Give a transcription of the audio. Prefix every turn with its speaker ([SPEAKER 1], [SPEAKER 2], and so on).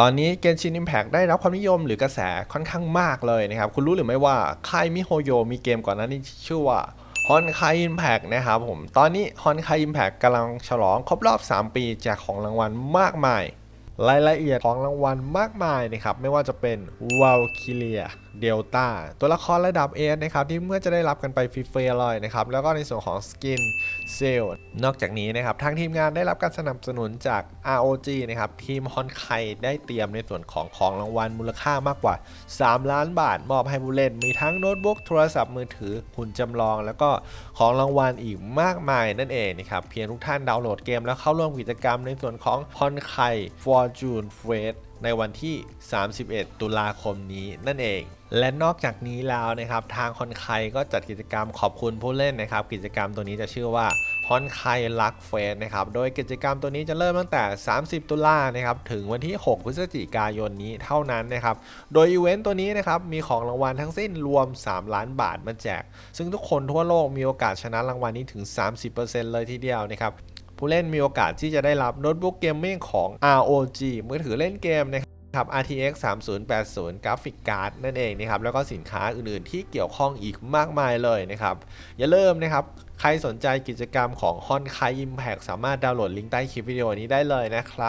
[SPEAKER 1] ตอนนี้เกนชิน Impact ได้รับความนิยมหรือกระแสค่อนข้างมากเลยนะครับ คุณรู้หรือไม่ว่าค่ายมิโฮโยมีเกมก่อนหน้านี้ชื่อว่าฮอนคายอิมแพกนะครับผม ตอนนี้ฮอนคายอิมแพกกำลังฉลองครบรอบ 3 ปีแจกของรางวัลมากมาย รายละเอียดของรางวัลมากมายนะครับไม่ว่าจะเป็นว a ลคิเลียเดลต้าตัวละครระดับเอนะครับที่เมื่อจะได้รับกันไปฟรีๆเลยนะครับแล้วก็ในส่วนของสกินเซลนอกจากนี้นะครับทางทีมงานได้รับการสนับสนุนจาก ROG นะครับทีมฮอนไคได้เตรียมในส่วนของของรางวัลมูลค่ามากกว่า 3 ล้านบาท มอบให้ผู้เล่น มีทั้งโน้ตบุ๊กโทรศัพท์มือถือหุ่นจำลอง แล้วก็ของรางวัลอีกมากมายนั่นเองนะครับเพียงทุกท่านดาวน์โหลดเกมแล้วเข้าร่วมกิจกรรมในส่วนของฮอนไคฟอร Fortune f e s ในวันที่ 31 ตุลาคมนี้นั่นเอง และนอกจากนี้แล้วนะครับ ทางฮอนไคก็จัดกิจกรรมขอบคุณผู้เล่นนะครับ กิจกรรมตัวนี้จะชื่อว่าฮอนไคลักเฟสนะครับ โดยกิจกรรมตัวนี้จะเริ่มตั้งแต่ 30 ตุลานะครับ ถึงวันที่ 6 พฤศจิกายนนี้เท่านั้นนะครับ โดยอีเวนต์ตัวนี้นะครับ มีของรางวัลทั้งสิ้นรวม 3 ล้านบาทมาแจก ซึ่งทุกคนทั่วโลกมีโอกาสชนะรางวัลนี้ถึง 30%เลยทีเดียวนะครับ ผู้เล่นมีโอกาสที่จะได้รับโน้ตบุ๊กเกมมิ่งของ ROG มือถือเล่นเกมนะครับ RTX 3080กราฟิกการ์ดนั่นเองนะครับ แล้วก็สินค้าอื่นๆ ที่เกี่ยวข้องอีกมากมายเลยนะครับ อย่าลืมนะครับ ใครสนใจกิจกรรมของ h o n k a i Impact สามารถดาวน์โหลดลิงก์ใต้คลิปวิดีโอนี้ได้เลยนะครับ